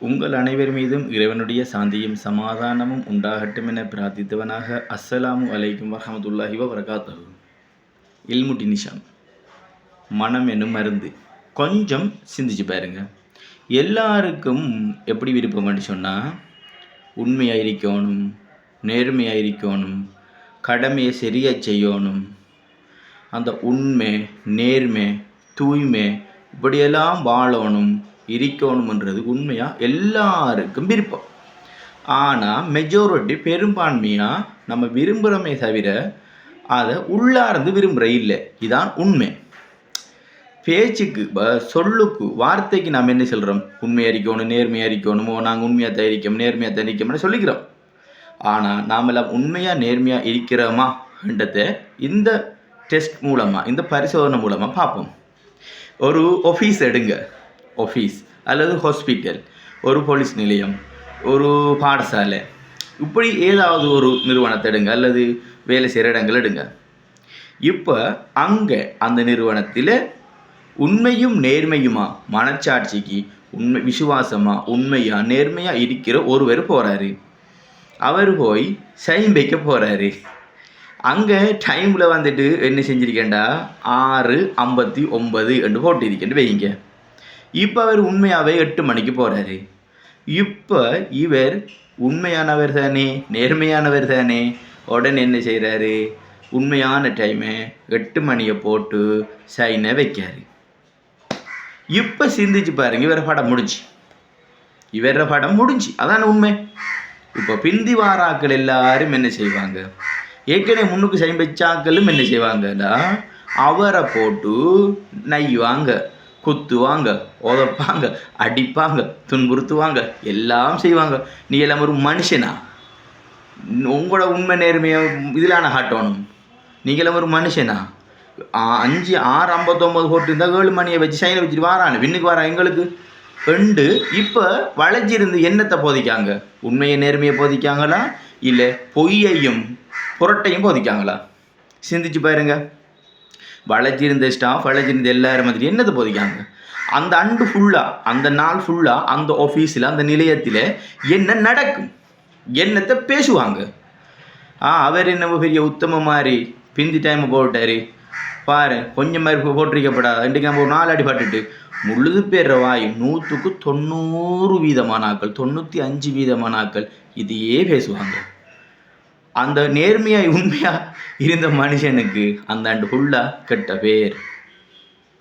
உங்கள் அனைவர் மீதும் இறைவனுடைய சாந்தியும் சமாதானமும் உண்டாகட்டும் என பிரார்த்தித்தவனாக அஸ்ஸலாமு அலைக்கும் வரஹமத்துல்லாஹி வரகாத்தகு இல்முட்டி நிஷாம். மனம் என்னும் மருந்து. கொஞ்சம் சிந்திச்சு பாருங்க. எல்லாருக்கும் எப்படி விருப்பம்னு சொன்னால் உண்மையாக இருக்கணும் நேர்மையாக இருக்கணும் கடமையை சரியாக செய்யணும். அந்த உண்மை நேர்மை தூய்மை இப்படியெல்லாம் வாழணும். இருக்கணுமன்றது உண்மையாக எல்லாருக்கும் விருப்பம். ஆனால் மெஜாரிட்டி பெரும்பான்மையாக நம்ம விரும்புகிறோமே தவிர அதை உள்ளார்ந்து விரும்புகிற இல்லை. இதான் உண்மை. பேச்சுக்கு சொல்லுக்கு வார்த்தைக்கு நாம் என்ன சொல்கிறோம் உண்மையாக இருக்கணும் நேர்மையாக இருக்கணுமோ நாங்கள் உண்மையாக தயாரிக்கோம் நேர்மையாக தயாரிக்கோம்னு சொல்லிக்கிறோம். ஆனால் நாமெல்லாம் உண்மையாக நேர்மையாக இருக்கிறோமான்றதை இந்த டெஸ்ட் மூலமாக இந்த பரிசோதனை மூலமாக பார்ப்போம். ஒரு ஆஃபீஸ் எடுங்க. ஆஃபீஸ் அல்லது ஹாஸ்பிட்டல் ஒரு போலீஸ் நிலையம் ஒரு பாடசாலை. இப்படி ஏதாவது ஒரு நிறுவனத்தை எடுங்க அல்லது வேலை செய்கிற இடங்கள் எடுங்க. இப்போ அங்கே அந்த நிறுவனத்தில் உண்மையும் நேர்மையுமா மனச்சாட்சிக்கு உண்மை விசுவாசமாக உண்மையாக நேர்மையாக இருக்கிற ஒருவர் போகிறாரு அவர் போய் சைன் வைக்க போகிறாரு அங்கே டைமில் வந்துட்டு என்ன செஞ்சுருக்கேன்டா? ஆறு ஐம்பத்தி ஒன்பது என்று போட்டிருக்கேன் வைங்க இப்போ அவர் உண்மையாகவே எட்டு மணிக்கு போகிறாரு இப்போ இவர் உண்மையானவர் தானே நேர்மையானவர் தானே உடனே என்ன செய்கிறாரு உண்மையான டைமை எட்டு மணியை போட்டு சைனை வைக்காரு இப்போ சிந்திச்சு பாருங்க இவர படம் முடிஞ்சு. இவர படம் முடிஞ்சு அதான உண்மை. இப்போ பிந்தி வாராக்கள் எல்லாரும் என்ன செய்வாங்க? ஏற்கனவே முன்னுக்கு சைன் வச்சாக்களும் என்ன செய்வாங்கன்னா அவரை போட்டு நெய்வாங்க குத்துவாங்க உதப்பாங்க அடிப்பாங்க துன்புறுத்துவாங்க எல்லாம் செய்வாங்க. நீ எல்லாம் ஒரு மனுஷனா? உங்களோட உண்மை நேர்மையை இதிலான காட்டணும். நீங்களும் ஒரு மனுஷனா? அஞ்சு ஆறு ஐம்பத்தொம்பது போட்டு இருந்தால் ஏழு மணியை வச்சு சைனை வச்சுட்டு வாரானு. விண்ணுக்கு வரா எங்களுக்கு? ரெண்டு இப்போ வளைஞ்சிருந்து என்னத்தை போதிக்காங்க? உண்மையை நேர்மையை போதிக்காங்களா? இல்லை பொய்யையும் புரட்டையும் போதிக்காங்களா? சிந்திச்சு பாருங்கள் வளைஞ்சிருந்த ஸ்டாஃப் வளைஞ்சிருந்த எல்லாரும் மாதிரி என்னத்தை போதிக்காங்க? அந்த அண்டு ஃபுல்லாக அந்த நாள் ஃபுல்லாக அந்த ஆஃபீஸில் அந்த நிலையத்தில் என்ன நடக்கும்? என்னத்தை பேசுவாங்க? ஆ அவர் என்ன பெரிய உத்தம மாதிரி பிந்தி டைம் போட்டார். பாரு கொஞ்சம் மாதிரி போட்டிருக்கப்படாது இன்றைக்கு நம்ம ஒரு நாலு அடி பட்டுட்டு முழுது பேர் வாய் நூற்றுக்கு தொண்ணூறு வீதமான ஆட்கள் தொண்ணூற்றி அஞ்சு வீதமான ஆட்கள் இதையே பேசுவாங்க. அந்த நேர்மையாய் உண்மையா இருந்த மனுஷனுக்கு அந்த ஆண்டு ஃபுல்லாக கெட்ட பேர்.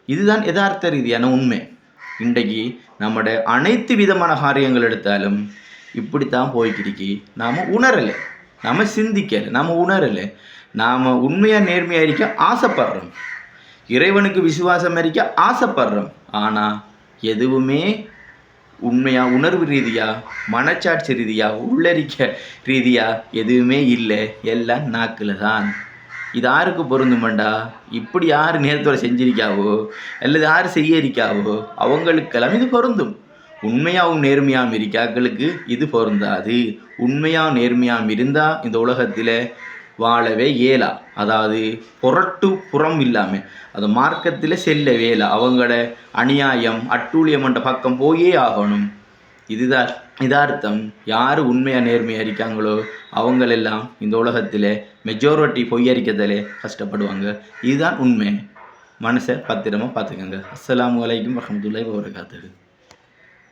இதுதான் யதார்த்த ரீதியான உண்மை. இன்றைக்கு நம்முடைய அனைத்து விதமான காரியங்கள் எடுத்தாலும் இப்படித்தான் போய்க்கிருக்கு நாம் உணரலை. நாம் சிந்திக்கலை. நாம் உணரலை. நாம் உண்மையாக நேர்மையாக இருக்க ஆசைப்படுறோம். இறைவனுக்கு விசுவாசம் இருக்க ஆசைப்படுறோம். ஆனால் எதுவுமே உண்மையாக உணர்வு ரீதியாக மனச்சாட்சி ரீதியாக உள்ளரிக்க ரீதியாக எதுவுமே இல்லை. எல்லாம் நாக்கில் தான். இது யாருக்கு பொருந்துமண்டா இப்படி யார் நேரத்தோட செஞ்சிருக்காவோ அல்லது யார் செய்ய இருக்காவோ அவங்களுக்கெல்லாம் இது பொருந்தும். உண்மையாகவும் நேர்மையாகவும் இருக்காக்களுக்கு இது பொருந்தாது. உண்மையாக நேர்மையாகவும் இருந்தால் இந்த உலகத்தில் வாழவே இயலா. அதாவது புரட்டு புறம் இல்லாமல் அது மார்க்கத்தில் செல்ல வேலை. அவங்களோட அநியாயம் அட்டூழியம் என்ற பக்கம் போயே ஆகணும். இதுதான் இதார்த்தம். யார் உண்மையாக நேர்மையாக இருக்காங்களோ அவங்களெல்லாம் இந்த உலகத்தில் மெஜாரிட்டி பொய்யரிக்கிறதுல கஷ்டப்படுவாங்க. இதுதான் உண்மை. மனசை பத்திரமா பார்த்துக்கோங்க. வலைக்கும் அலைக்கும் வரஹ்மத்துல்லாஹி காத்துக்கு